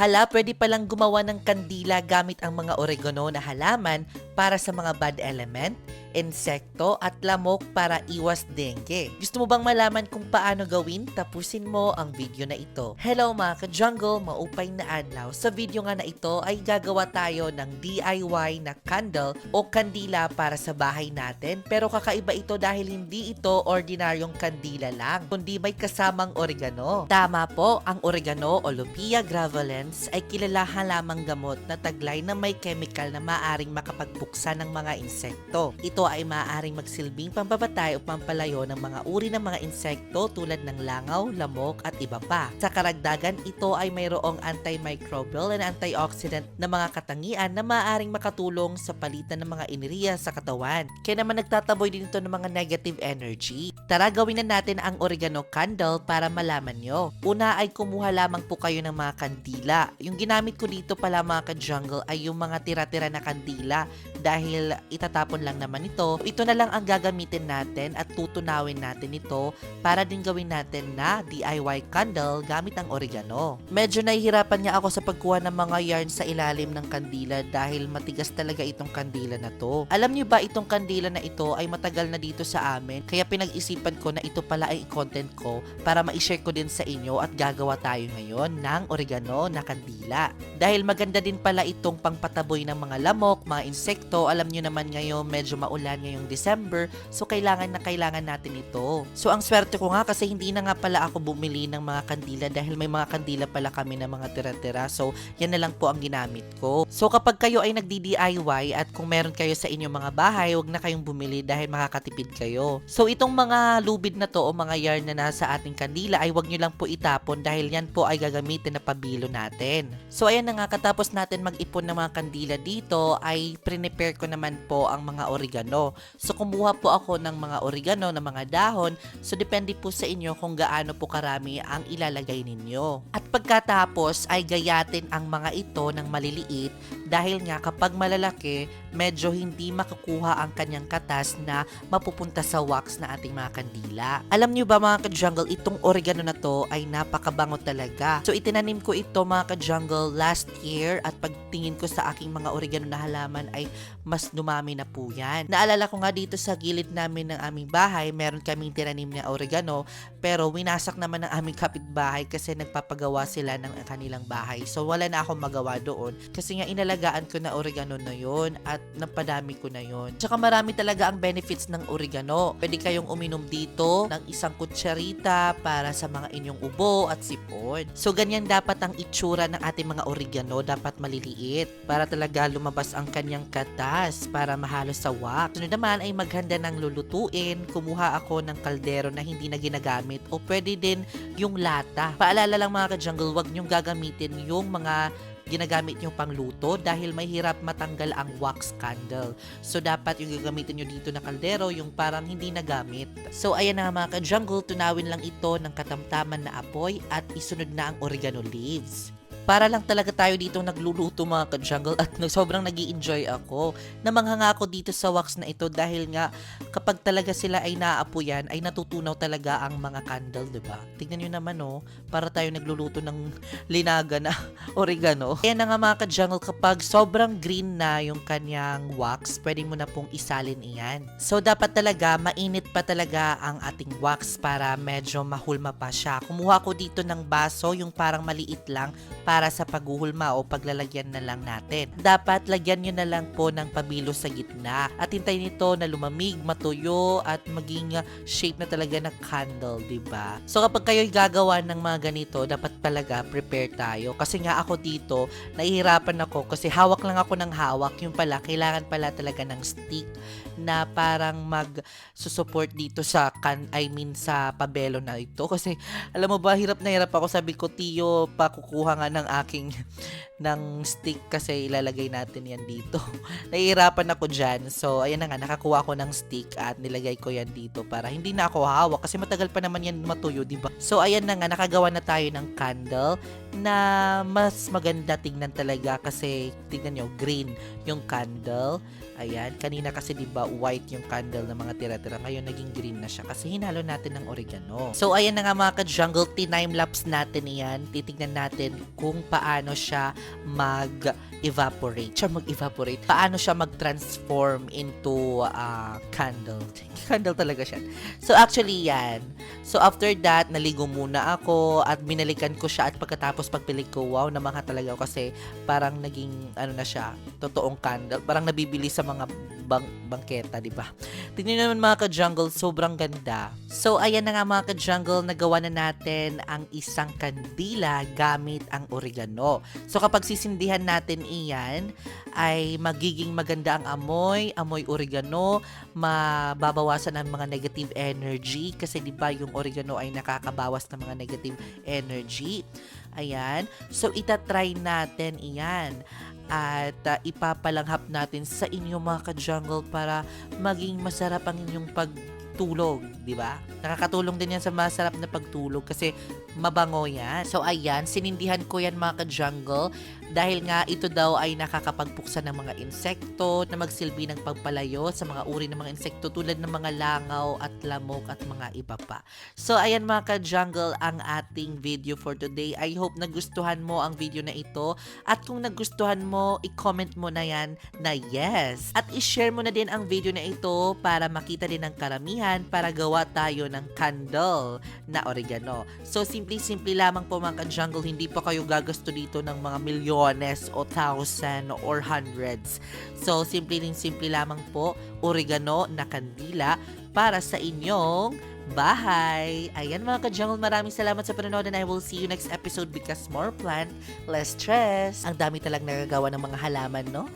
Hala, pwede palang gumawa ng kandila gamit ang mga oregano na halaman para sa mga bad element, insekto at lamok para iwas dengue. Gusto mo bang malaman kung paano gawin? Tapusin mo ang video na ito. Hello mga ka-jungle, maupay na adlaw. Sa video nga na ito ay gagawa tayo ng DIY na candle o kandila para sa bahay natin. Pero kakaiba ito dahil hindi ito ordinaryong kandila lang, kundi may kasamang oregano. Tama po, ang oregano o Lupia graveolens ay kilala halamang gamot na taglay na may chemical na maaring makapagbuksan ng mga insekto. Ito ay maaaring magsilbing pambabatay o pampalayo ng mga uri ng mga insekto tulad ng langaw, lamok at iba pa. Sa karagdagan, ito ay mayroong antimicrobial and antioxidant na mga katangian na maaaring makatulong sa palitan ng mga iniriya sa katawan. Kaya naman nagtataboy din ito ng mga negative energy. Tara gawin na natin ang oregano candle para malaman nyo. Una ay kumuha lamang po kayo ng mga kandila. Yung ginamit ko dito pala mga ka-jungle ay yung mga tira-tira na kandila dahil itatapon lang naman ito. Ito na lang ang gagamitin natin at tutunawin natin ito para din gawin natin na DIY candle gamit ang oregano. Medyo nahihirapan niya ako sa pagkuha ng mga yarn sa ilalim ng kandila dahil matigas talaga itong kandila na to. Alam niyo ba itong kandila na ito ay matagal na dito sa amin kaya pinag-isipan ko na ito pala ay content ko para ma-share ko din sa inyo at gagawa tayo ngayon ng oregano na kandila. Dahil maganda din pala itong pangpataboy ng mga lamok, mga insekto. Alam nyo naman ngayon medyo maulan ngayong December so kailangan na kailangan natin ito. So ang swerte ko nga kasi hindi na nga pala ako bumili ng mga kandila dahil may mga kandila pala kami na mga tira-tira. So yan na lang po ang ginamit ko. So kapag kayo ay nagdi-DIY at kung meron kayo sa inyong mga bahay, huwag na kayong bumili dahil makakatipid kayo. So itong mga lubid na to o mga yarn na nasa ating kandila ay huwag nyo lang po itapon dahil yan po ay gagamitin na pabilo natin. So ayan na nga, katapos natin mag-ipon ng mga kandila dito ay prepare ko naman po ang mga oregano. So kumuha po ako ng mga oregano na mga dahon. So depende po sa inyo kung gaano po karami ang ilalagay ninyo. At pagkatapos ay gayatin ang mga ito ng maliliit dahil nga kapag malalaki, medyo hindi makukuha ang kanyang katas na mapupunta sa wax na ating mga kandila. Alam niyo ba mga ka-jungle, itong oregano na to ay napakabango talaga. So itinanim ko ito mga ka-jungle last year at pagtingin ko sa aking mga oregano na halaman ay mas dumami na po yan. Naalala ko nga dito sa gilid namin ng aming bahay, meron kaming tinanim na oregano pero winasak naman ng aming kapitbahay kasi nagpapagawa sila ng kanilang bahay. So wala na akong magawa doon kasi nga inalagaan ko na oregano na yon at napadami ko na yon. Tsaka marami talaga ang benefits ng oregano. Pwede kayong uminom dito ng isang kutsarita para sa mga inyong ubo at sipon. So ganyan dapat ang itsura ng ating mga oregano, dapat maliliit para talaga lumabas ang kanyang katas para mahalo sa wax. Sunod naman ay maghanda ng lulutuin. Kumuha ako ng kaldero na hindi na ginagamit o pwede din yung lata. Paalala lang mga ka-jungle, wag niyong gagamitin yung mga ginagamit nyo pang luto dahil may hirap matanggal ang wax candle. So, dapat yung gagamitin nyo dito na kaldero, yung parang hindi nagamit. So, ayan na mga ka-jungle, tunawin lang ito ng katamtaman na apoy at isunod na ang oregano leaves. Para lang talaga tayo dito nagluluto mga ka-jungle at sobrang nag enjoy ako. Namanghanga ako dito sa wax na ito dahil nga kapag talaga sila ay naaapuyan ay natutunaw talaga ang mga candle, ba? Tingnan niyo naman oh, para tayo nagluluto ng linaga na oregano. Kaya na nga mga ka-jungle, kapag sobrang green na yung kanyang wax, pwede mo na pong isalin iyan. So, dapat talaga, mainit pa talaga ang ating wax para medyo mahulma pa siya. Kumuha ko dito ng baso, yung parang maliit lang, para sa paghuhulma o paglalagyan na lang natin. Dapat lagyan nyo na lang po ng pabilo sa gitna at hintayin ito na lumamig, matuyo at maging uh, shape na talaga ng candle, 'di ba? So kapag kayo gagawa ng mga ganito, dapat talaga prepare tayo. Kasi nga ako dito, nahihirapan ako kasi hawak lang ako ng hawak. Yung pala, kailangan pala talaga ng stick na parang mag support dito sa kan I mean sa pabelo na ito. Kasi alam mo ba hirap na hirap ako. Sabi ko tiyo pakukuha nga ng aking ng stick kasi ilalagay natin yan dito. Nahihirapan ako dyan. So ayan na nga nakakuha ko ng stick at nilagay ko yan dito para hindi na ako hawak kasi matagal pa naman yan matuyo di ba? So ayan na nga nakagawa na tayo ng candle na mas maganda tignan talaga kasi tignan nyo, green yung candle. Ayan, kanina kasi 'di ba white yung candle ng mga tira-tira. Ngayon naging green na siya kasi hinalo natin ng oregano. So ayan na nga mga ka-jungle, time lapse natin 'yan. Titignan natin kung paano siya mag-evaporate. Siya mag-evaporate. Paano siya mag-transform into ah, candle. candle talaga siya. So actually yan. So after that, naligo muna ako at binalikan ko siya at pagkatapos pagpilig ko, wow naman ka talaga ako kasi parang naging ano na siya, totoong candle. Parang nabibili sa mga bang bangketa, di ba? Tingnan naman mga ka-jungle, sobrang ganda. So ayan na nga mga ka-jungle, nagawa na natin ang isang kandila gamit ang oregano. So kapag sisindihan natin iyan, ay magiging maganda ang amoy, amoy oregano, mababawasan ang mga negative energy kasi 'di ba yung oregano ay nakakabawas ng mga negative energy. Ayan. So itatry natin iyan at uh, ipapalanghap natin sa inyo mga ka-jungle para maging masarap ang inyong pagtulog, di ba? Nakakatulong din yan sa masarap na pagtulog kasi mabango yan. So ayan, sinindihan ko yan mga ka-jungle dahil nga ito daw ay nakakapagpuksa ng mga insekto na magsilbi ng pagpalayo sa mga uri ng mga insekto tulad ng mga langaw at lamok at mga iba pa. So ayan mga ka-jungle ang ating video for today. I hope nagustuhan mo ang video na ito at kung nagustuhan mo, i-comment mo na yan na yes. At i-share mo na din ang video na ito para makita din ng karamihan para gawa tayo ng candle na oregano. So simple-simple lamang po mga ka-jungle, hindi pa kayo gagasto dito ng mga milyones o thousand or hundreds. So simple din simple lamang po, oregano na kandila para sa inyong bahay. Ayan mga ka-jungle, maraming salamat sa panonood and I will see you next episode because more plant, less stress. Ang dami talang nagagawa ng mga halaman, no?